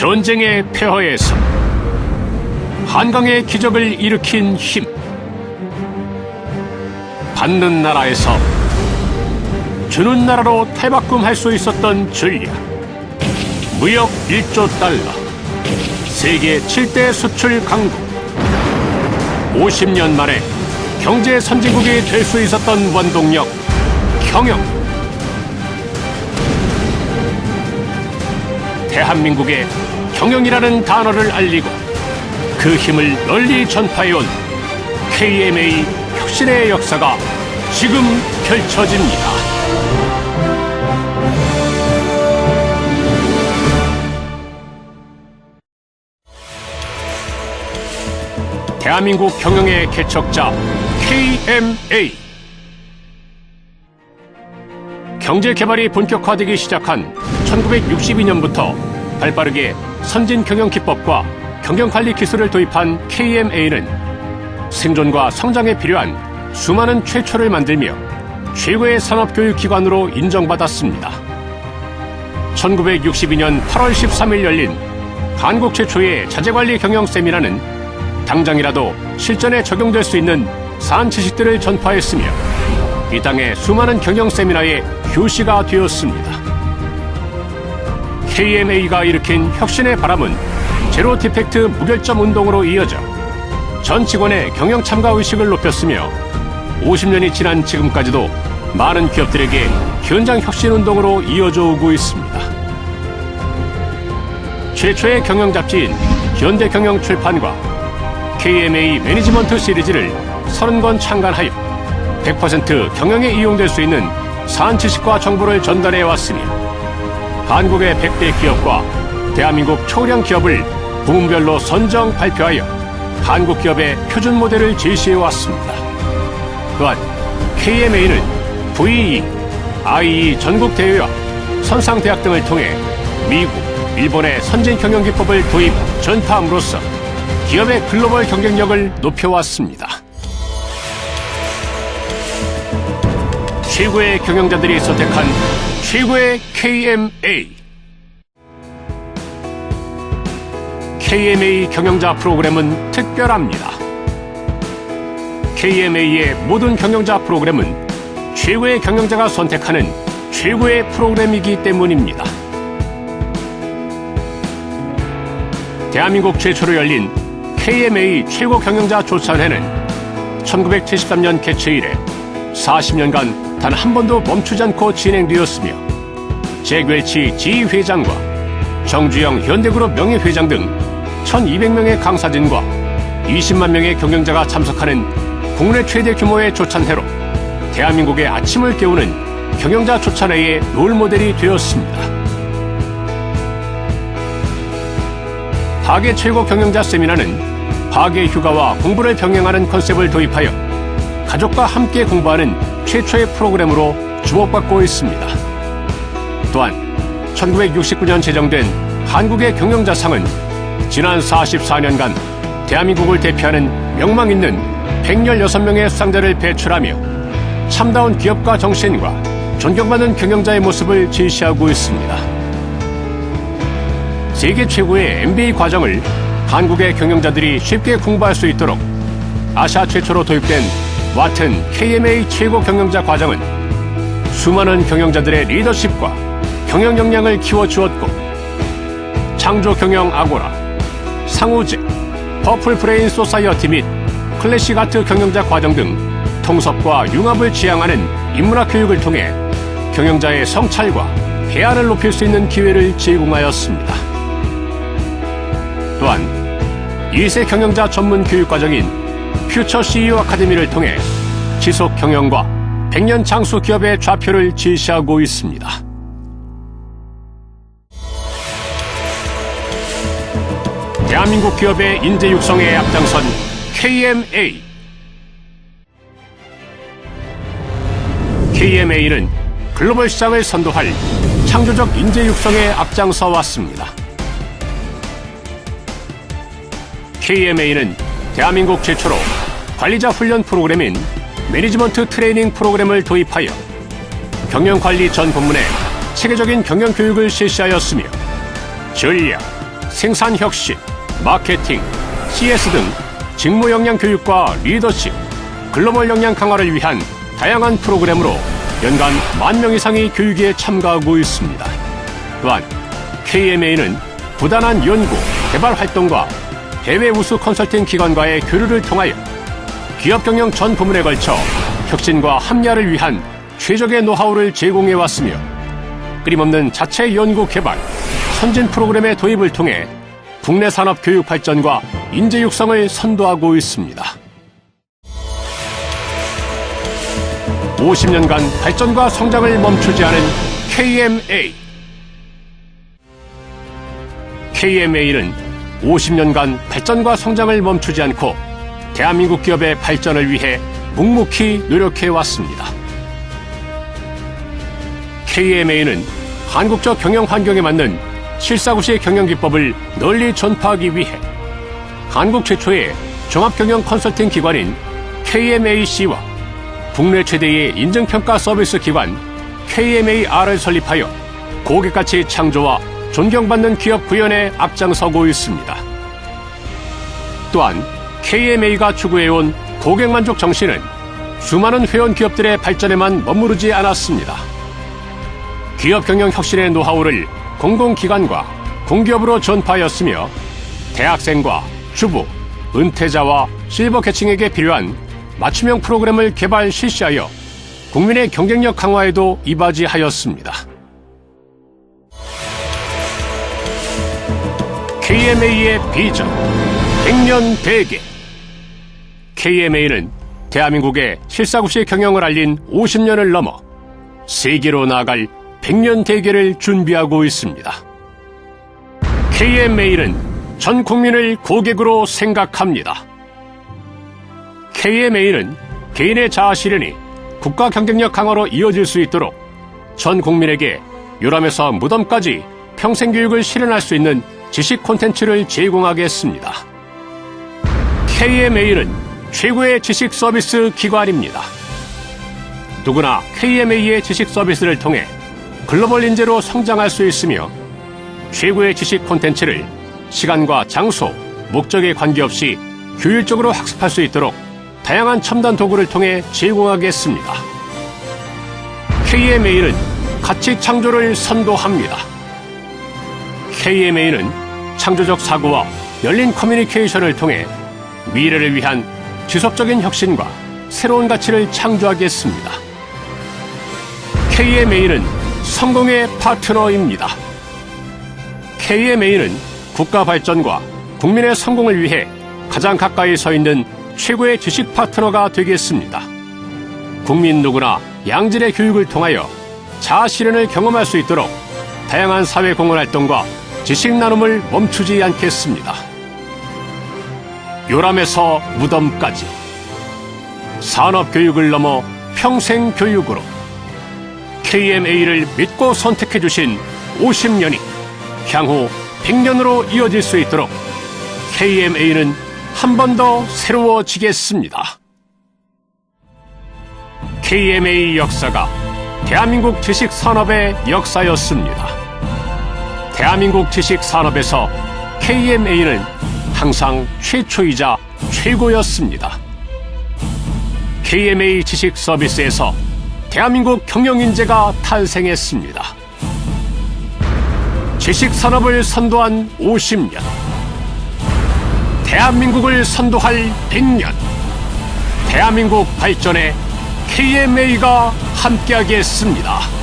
전쟁의 폐허에서 한강의 기적을 일으킨 힘 받는 나라에서 주는 나라로 탈바꿈할 수 있었던 전략 무역 1조 달러 세계 7대 수출 강국 50년 만에 경제 선진국이 될 수 있었던 원동력 경영 대한민국의 경영이라는 단어를 알리고 그 힘을 널리 전파해온 KMA 혁신의 역사가 지금 펼쳐집니다. 대한민국 경영의 개척자 KMA 경제 개발이 본격화되기 시작한 1962년부터 발빠르게 선진 경영 기법과 경영 관리 기술을 도입한 KMA는 생존과 성장에 필요한 수많은 최초를 만들며 최고의 산업 교육 기관으로 인정받았습니다. 1962년 8월 13일 열린 한국 최초의 자재관리 경영 세미나는 당장이라도 실전에 적용될 수 있는 산 지식들을 전파했으며 이 땅의 수많은 경영 세미나의 교시가 되었습니다. KMA가 일으킨 혁신의 바람은 제로 디펙트 무결점 운동으로 이어져 전 직원의 경영 참가 의식을 높였으며 50년이 지난 지금까지도 많은 기업들에게 현장 혁신 운동으로 이어져 오고 있습니다. 최초의 경영 잡지인 현대 경영 출판과 KMA 매니지먼트 시리즈를 30권 창간하여 100% 경영에 이용될 수 있는 산 지식과 정보를 전달해 왔으며 한국의 100대 기업과 대한민국 초령 기업을 부문별로 선정 발표하여 한국 기업의 표준 모델을 제시해 왔습니다. 또한 KMA는 VE, IE 전국 대회와 선상 대학 등을 통해 미국, 일본의 선진 경영 기법을 도입 전파함으로써 기업의 글로벌 경쟁력을 높여왔습니다. 최고의 경영자들이 선택한 최고의 KMA. KMA 경영자 프로그램은 특별합니다. KMA의 모든 경영자 프로그램은 최고의 경영자가 선택하는 최고의 프로그램이기 때문입니다. 대한민국 최초로 열린 KMA 최고 경영자 조사회는 1973년 개최 이래 40년간 단 한 번도 멈추지 않고 진행되었으며 재괴치 지휘회장과 정주영 현대그룹 명예회장 등 1200명의 강사진과 20만 명의 경영자가 참석하는 국내 최대 규모의 조찬회로 대한민국의 아침을 깨우는 경영자 조찬회의 롤모델이 되었습니다. 파괴 최고 경영자 세미나는 파괴 휴가와 공부를 병행하는 컨셉을 도입하여 가족과 함께 공부하는 최초의 프로그램으로 주목받고 있습니다. 또한 1969년 제정된 한국의 경영자상은 지난 44년간 대한민국을 대표하는 명망 있는 116명의 수상자를 배출하며 참다운 기업가 정신과 존경받는 경영자의 모습을 제시하고 있습니다. 세계 최고의 MBA 과정을 한국의 경영자들이 쉽게 공부할 수 있도록 아시아 최초로 도입된 와튼 KMA 최고 경영자 과정은 수많은 경영자들의 리더십과 경영 역량을 키워주었고 창조 경영 아고라, 상우제, 퍼플 브레인 소사이어티 및 클래식 아트 경영자 과정 등 통섭과 융합을 지향하는 인문학 교육을 통해 경영자의 성찰과 대안을 높일 수 있는 기회를 제공하였습니다. 또한 2세 경영자 전문 교육 과정인 퓨처 CEO 아카데미를 통해 지속 경영과 100년 장수 기업의 좌표를 제시하고 있습니다. 대한민국 기업의 인재 육성에 앞장선 KMA. KMA는 글로벌 시장을 선도할 창조적 인재 육성에 앞장서 왔습니다. KMA는 대한민국 최초로 관리자 훈련 프로그램인 매니지먼트 트레이닝 프로그램을 도입하여 경영관리 전 본문에 체계적인 경영 교육을 실시하였으며 전략, 생산 혁신, 마케팅, CS 등 직무 역량 교육과 리더십, 글로벌 역량 강화를 위한 다양한 프로그램으로 연간 만 명 이상이 교육에 참가하고 있습니다. 또한 KMA는 부단한 연구, 개발 활동과 해외 우수 컨설팅 기관과의 교류를 통하여 기업 경영 전 부문에 걸쳐 혁신과 합리화를 위한 최적의 노하우를 제공해 왔으며 끊임없는 자체 연구 개발, 선진 프로그램의 도입을 통해 국내 산업 교육 발전과 인재 육성을 선도하고 있습니다. 50년간 발전과 성장을 멈추지 않은 KMA. KMA는 50년간 발전과 성장을 멈추지 않고 대한민국 기업의 발전을 위해 묵묵히 노력해 왔습니다. KMA는 한국적 경영 환경에 맞는 실사구시의 경영 기법을 널리 전파하기 위해 한국 최초의 종합경영 컨설팅 기관인 KMAC와 국내 최대의 인증평가 서비스 기관 KMAR을 설립하여 고객가치 창조와 존경받는 기업 구현에 앞장서고 있습니다. 또한 KMA가 추구해온 고객만족 정신은 수많은 회원 기업들의 발전에만 머무르지 않았습니다. 기업 경영 혁신의 노하우를 공공기관과 공기업으로 전파하였으며 대학생과 주부, 은퇴자와 실버 계층에게 필요한 맞춤형 프로그램을 개발 실시하여 국민의 경쟁력 강화에도 이바지하였습니다. KMA의 비전 100년 대계 KMA는 대한민국의 실사구시 경영을 알린 50년을 넘어 세계로 나아갈 100년 대계를 준비하고 있습니다. KMA는 전 국민을 고객으로 생각합니다. KMA는 개인의 자아 실현이 국가 경쟁력 강화로 이어질 수 있도록 전 국민에게 유람에서 무덤까지 평생 교육을 실현할 수 있는 지식 콘텐츠를 제공하겠습니다. KMA는 최고의 지식 서비스 기관입니다. 누구나 KMA의 지식 서비스를 통해 글로벌 인재로 성장할 수 있으며 최고의 지식 콘텐츠를 시간과 장소, 목적에 관계없이 효율적으로 학습할 수 있도록 다양한 첨단 도구를 통해 제공하겠습니다. KMA는 가치 창조를 선도합니다. KMA는 창조적 사고와 열린 커뮤니케이션을 통해 미래를 위한 지속적인 혁신과 새로운 가치를 창조하겠습니다. KMA는 성공의 파트너입니다. KMA는 국가 발전과 국민의 성공을 위해 가장 가까이 서 있는 최고의 지식 파트너가 되겠습니다. 국민 누구나 양질의 교육을 통하여 자아 실현을 경험할 수 있도록 다양한 사회 공헌 활동과 지식 나눔을 멈추지 않겠습니다. 요람에서 무덤까지 산업 교육을 넘어 평생 교육으로 KMA를 믿고 선택해 주신 50년이 향후 100년으로 이어질 수 있도록 KMA는 한 번 더 새로워지겠습니다. KMA 역사가 대한민국 지식 산업의 역사였습니다. 대한민국 지식 산업에서 KMA는 항상 최초이자 최고였습니다. KMA 지식 서비스에서 대한민국 경영인재가 탄생했습니다. 지식 산업을 선도한 50년. 대한민국을 선도할 100년. 대한민국 발전에 KMA가 함께하겠습니다.